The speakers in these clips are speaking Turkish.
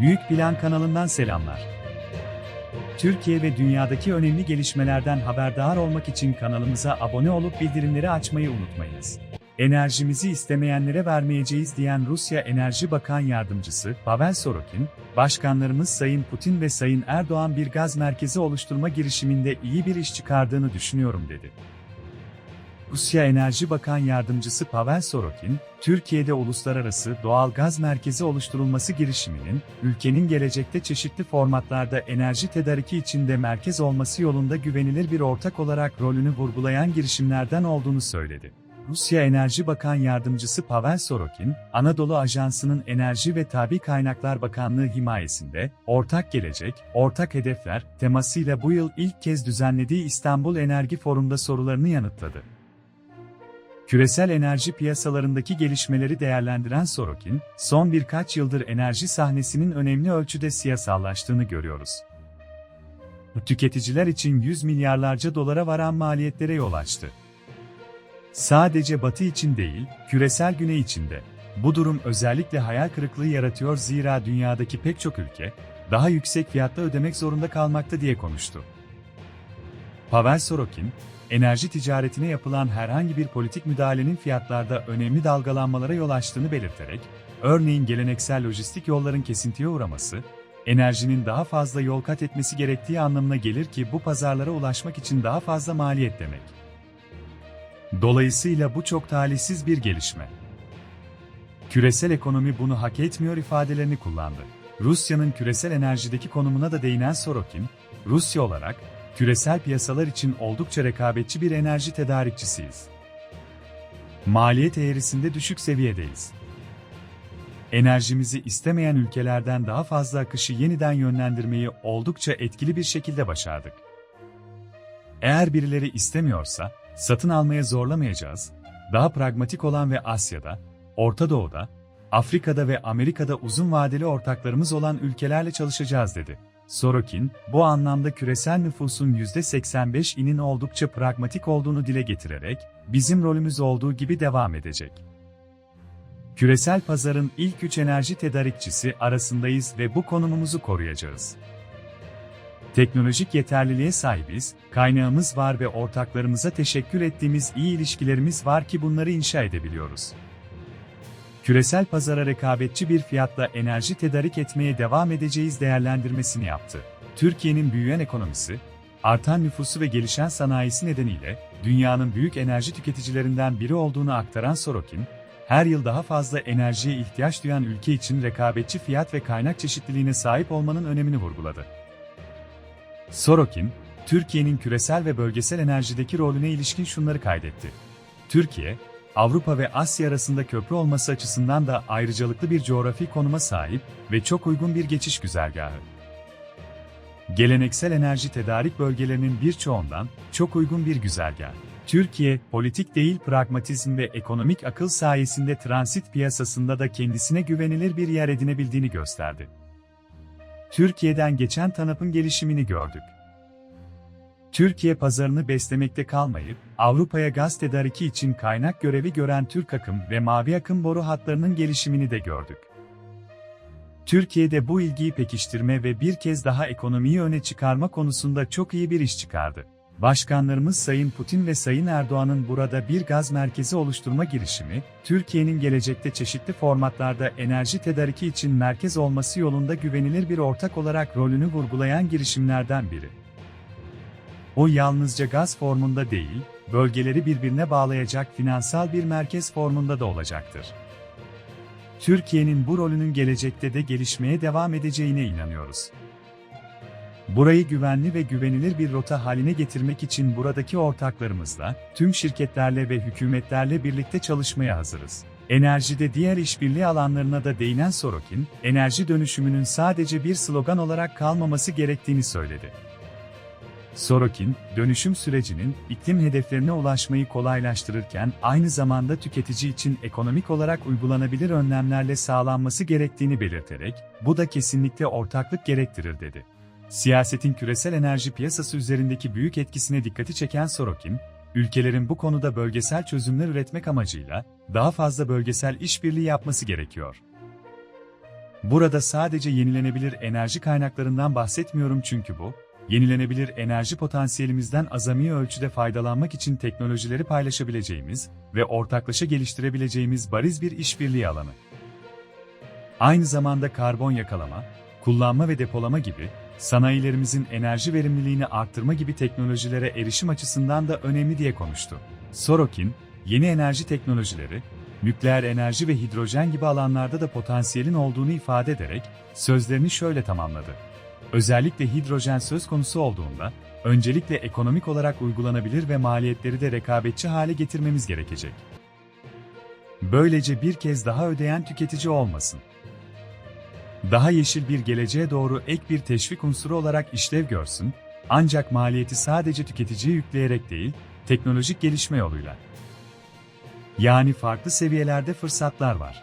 Büyük Plan kanalından selamlar. Türkiye ve dünyadaki önemli gelişmelerden haberdar olmak için kanalımıza abone olup bildirimleri açmayı unutmayınız. Enerjimizi istemeyenlere vermeyeceğiz diyen Rusya Enerji Bakan Yardımcısı Pavel Sorokin, başkanlarımız Sayın Putin ve Sayın Erdoğan bir gaz merkezi oluşturma girişiminde iyi bir iş çıkardığını düşünüyorum dedi. Rusya Enerji Bakan Yardımcısı Pavel Sorokin, Türkiye'de uluslararası doğal gaz merkezi oluşturulması girişiminin, ülkenin gelecekte çeşitli formatlarda enerji tedariki içinde merkez olması yolunda güvenilir bir ortak olarak rolünü vurgulayan girişimlerden olduğunu söyledi. Rusya Enerji Bakan Yardımcısı Pavel Sorokin, Anadolu Ajansı'nın Enerji ve Tabi Kaynaklar Bakanlığı himayesinde, Ortak Gelecek, Ortak Hedefler temasıyla bu yıl ilk kez düzenlediği İstanbul Enerji Forum'da sorularını yanıtladı. Küresel enerji piyasalarındaki gelişmeleri değerlendiren Sorokin, son birkaç yıldır enerji sahnesinin önemli ölçüde siyasallaştığını görüyoruz. Tüketiciler için 100 milyarlarca dolara varan maliyetlere yol açtı. Sadece Batı için değil, küresel güney için de. Bu durum özellikle hayal kırıklığı yaratıyor zira dünyadaki pek çok ülke, daha yüksek fiyatta ödemek zorunda kalmakta diye konuştu. Pavel Sorokin, enerji ticaretine yapılan herhangi bir politik müdahalenin fiyatlarda önemli dalgalanmalara yol açtığını belirterek, örneğin geleneksel lojistik yolların kesintiye uğraması, enerjinin daha fazla yol kat etmesi gerektiği anlamına gelir ki bu pazarlara ulaşmak için daha fazla maliyet demek. Dolayısıyla bu çok talihsiz bir gelişme. Küresel ekonomi bunu hak etmiyor ifadelerini kullandı. Rusya'nın küresel enerjideki konumuna da değinen Sorokin, Rusya olarak, küresel piyasalar için oldukça rekabetçi bir enerji tedarikçisiyiz. Maliyet eğrisinde düşük seviyedeyiz. Enerjimizi istemeyen ülkelerden daha fazla akışı yeniden yönlendirmeyi oldukça etkili bir şekilde başardık. Eğer birileri istemiyorsa, satın almaya zorlamayacağız, daha pragmatik olan ve Asya'da, Orta Doğu'da, Afrika'da ve Amerika'da uzun vadeli ortaklarımız olan ülkelerle çalışacağız dedi. Sorokin, bu anlamda küresel nüfusun %85'inin oldukça pragmatik olduğunu dile getirerek, bizim rolümüz olduğu gibi devam edecek. Küresel pazarın ilk üç enerji tedarikçisi arasındayız ve bu konumumuzu koruyacağız. Teknolojik yeterliliğe sahibiz, kaynağımız var ve ortaklarımıza teşekkür ettiğimiz iyi ilişkilerimiz var ki bunları inşa edebiliyoruz. Küresel pazara rekabetçi bir fiyatla enerji tedarik etmeye devam edeceğiz değerlendirmesini yaptı. Türkiye'nin büyüyen ekonomisi, artan nüfusu ve gelişen sanayisi nedeniyle dünyanın büyük enerji tüketicilerinden biri olduğunu aktaran Sorokin, her yıl daha fazla enerjiye ihtiyaç duyan ülke için rekabetçi fiyat ve kaynak çeşitliliğine sahip olmanın önemini vurguladı. Sorokin, Türkiye'nin küresel ve bölgesel enerjideki rolüne ilişkin şunları kaydetti. Türkiye, Avrupa ve Asya arasında köprü olması açısından da ayrıcalıklı bir coğrafi konuma sahip ve çok uygun bir geçiş güzergahı. Geleneksel enerji tedarik bölgelerinin birçoğundan çok uygun bir güzergah. Türkiye, politik değil pragmatizm ve ekonomik akıl sayesinde transit piyasasında da kendisine güvenilir bir yer edinebildiğini gösterdi. Türkiye'den geçen TANAP'ın gelişimini gördük. Türkiye pazarını beslemekte kalmayıp, Avrupa'ya gaz tedariki için kaynak görevi gören Türk akım ve mavi akım boru hatlarının gelişimini de gördük. Türkiye'de bu ilgiyi pekiştirme ve bir kez daha ekonomiyi öne çıkarma konusunda çok iyi bir iş çıkardı. Başkanlarımız Sayın Putin ve Sayın Erdoğan'ın burada bir gaz merkezi oluşturma girişimi, Türkiye'nin gelecekte çeşitli formatlarda enerji tedariki için merkez olması yolunda güvenilir bir ortak olarak rolünü vurgulayan girişimlerden biri. O yalnızca gaz formunda değil, bölgeleri birbirine bağlayacak finansal bir merkez formunda da olacaktır. Türkiye'nin bu rolünün gelecekte de gelişmeye devam edeceğine inanıyoruz. Burayı güvenli ve güvenilir bir rota haline getirmek için buradaki ortaklarımızla, tüm şirketlerle ve hükümetlerle birlikte çalışmaya hazırız. Enerjide diğer işbirliği alanlarına da değinen Sorokin, enerji dönüşümünün sadece bir slogan olarak kalmaması gerektiğini söyledi. Sorokin, dönüşüm sürecinin iklim hedeflerine ulaşmayı kolaylaştırırken aynı zamanda tüketici için ekonomik olarak uygulanabilir önlemlerle sağlanması gerektiğini belirterek, bu da kesinlikle ortaklık gerektirir dedi. Siyasetin küresel enerji piyasası üzerindeki büyük etkisine dikkati çeken Sorokin, ülkelerin bu konuda bölgesel çözümler üretmek amacıyla daha fazla bölgesel işbirliği yapması gerekiyor. Burada sadece yenilenebilir enerji kaynaklarından bahsetmiyorum çünkü bu, yenilenebilir enerji potansiyelimizden azami ölçüde faydalanmak için teknolojileri paylaşabileceğimiz ve ortaklaşa geliştirebileceğimiz bariz bir işbirliği alanı. Aynı zamanda karbon yakalama, kullanma ve depolama gibi, sanayilerimizin enerji verimliliğini arttırma gibi teknolojilere erişim açısından da önemli diye konuştu. Sorokin, yeni enerji teknolojileri, nükleer enerji ve hidrojen gibi alanlarda da potansiyelin olduğunu ifade ederek, sözlerini şöyle tamamladı. Özellikle hidrojen söz konusu olduğunda, öncelikle ekonomik olarak uygulanabilir ve maliyetleri de rekabetçi hale getirmemiz gerekecek. Böylece bir kez daha ödeyen tüketici olmasın. Daha yeşil bir geleceğe doğru ek bir teşvik unsuru olarak işlev görsün, ancak maliyeti sadece tüketiciye yükleyerek değil, teknolojik gelişme yoluyla. Yani farklı seviyelerde fırsatlar var.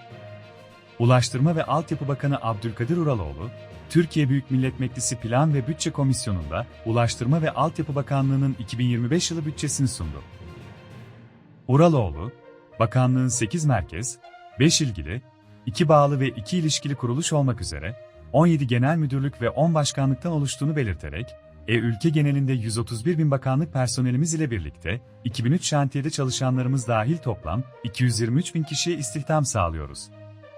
Ulaştırma ve Altyapı Bakanı Abdülkadir Uraloğlu, Türkiye Büyük Millet Meclisi Plan ve Bütçe Komisyonu'nda Ulaştırma ve Altyapı Bakanlığı'nın 2025 yılı bütçesini sundu. Uraloğlu, bakanlığın 8 merkez, 5 ilgili, 2 bağlı ve 2 ilişkili kuruluş olmak üzere 17 genel müdürlük ve 10 başkanlıktan oluştuğunu belirterek, e ülke genelinde 131 bin bakanlık personelimiz ile birlikte 2003 şantiyede çalışanlarımız dahil toplam 223 bin kişiye istihdam sağlıyoruz.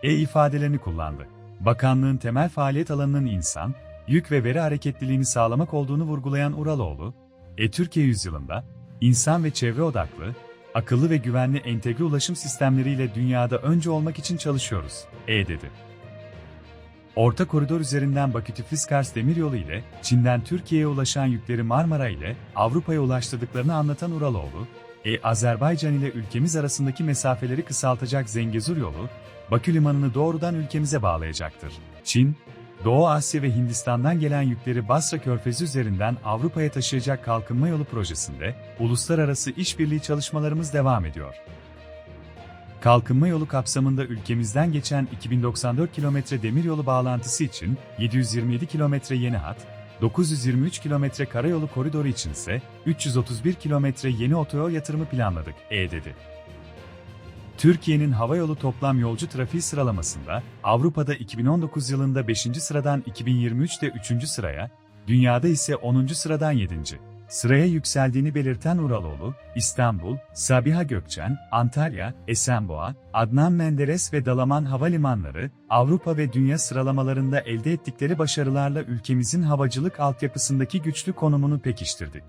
E ifadelerini kullandı. Bakanlığın temel faaliyet alanının insan, yük ve veri hareketliliğini sağlamak olduğunu vurgulayan Uraloğlu, E Türkiye yüzyılında insan ve çevre odaklı, akıllı ve güvenli entegre ulaşım sistemleriyle dünyada önce olmak için çalışıyoruz, E dedi. Orta koridor üzerinden Bakü-Tiflis-Kars demiryolu ile Çin'den Türkiye'ye ulaşan yükleri Marmara ile Avrupa'ya ulaştırdıklarını anlatan Uraloğlu, e Azerbaycan ile ülkemiz arasındaki mesafeleri kısaltacak Zengezur yolu, Bakü limanını doğrudan ülkemize bağlayacaktır. Çin, Doğu Asya ve Hindistan'dan gelen yükleri Basra Körfezi üzerinden Avrupa'ya taşıyacak kalkınma yolu projesinde uluslararası işbirliği çalışmalarımız devam ediyor. Kalkınma yolu kapsamında ülkemizden geçen 2094 kilometre demiryolu bağlantısı için 727 kilometre yeni hat, 923 kilometre karayolu koridoru için ise 331 kilometre yeni otoyol yatırımı planladık, E dedi. Türkiye'nin havayolu toplam yolcu trafiği sıralamasında Avrupa'da 2019 yılında 5. sıradan 2023'te 3. sıraya, dünyada ise 10. sıradan 7. sıraya yükseldiğini belirten Uraloğlu, İstanbul, Sabiha Gökçen, Antalya, Esenboğa, Adnan Menderes ve Dalaman havalimanları, Avrupa ve dünya sıralamalarında elde ettikleri başarılarla ülkemizin havacılık altyapısındaki güçlü konumunu pekiştirdik.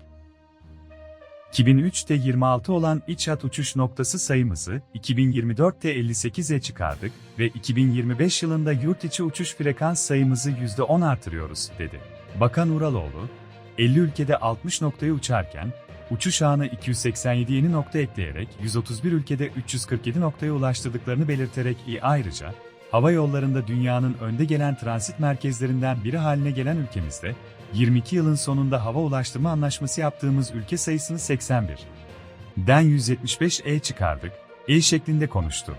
2003'te 26 olan iç hat uçuş noktası sayımızı 2024'te 58'e çıkardık ve 2025 yılında yurt içi uçuş frekans sayımızı %10 artırıyoruz, dedi. Bakan Uraloğlu, 50 ülkede 60 noktayı uçarken, uçuş ağına 287 yeni nokta ekleyerek 131 ülkede 347 noktaya ulaştırdıklarını belirterek ayrıca, hava yollarında dünyanın önde gelen transit merkezlerinden biri haline gelen ülkemizde, 22 yılın sonunda hava ulaştırma anlaşması yaptığımız ülke sayısını 81. Den 175'e çıkardık, E şeklinde konuştu.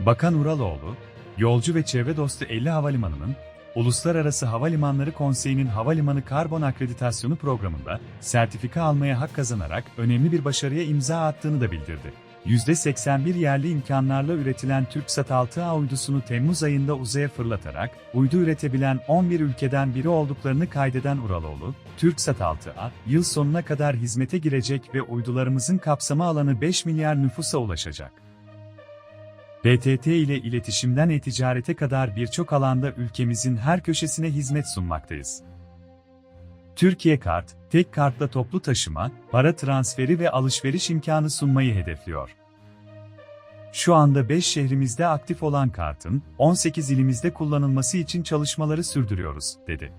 Bakan Uraloğlu, yolcu ve çevre dostu 50 havalimanının, Uluslararası Havalimanları Konseyi'nin Havalimanı Karbon Akreditasyonu programında sertifika almaya hak kazanarak önemli bir başarıya imza attığını da bildirdi. %81 yerli imkanlarla üretilen TürkSat 6A uydusunu Temmuz ayında uzaya fırlatarak, uydu üretebilen 11 ülkeden biri olduklarını kaydeden Uraloğlu, TürkSat 6A, yıl sonuna kadar hizmete girecek ve uydularımızın kapsama alanı 5 milyar nüfusa ulaşacak. PTT ile iletişimden e-ticarete kadar birçok alanda ülkemizin her köşesine hizmet sunmaktayız. Türkiye Kart, tek kartla toplu taşıma, para transferi ve alışveriş imkanı sunmayı hedefliyor. Şu anda 5 şehrimizde aktif olan kartın, 18 ilimizde kullanılması için çalışmaları sürdürüyoruz, dedi.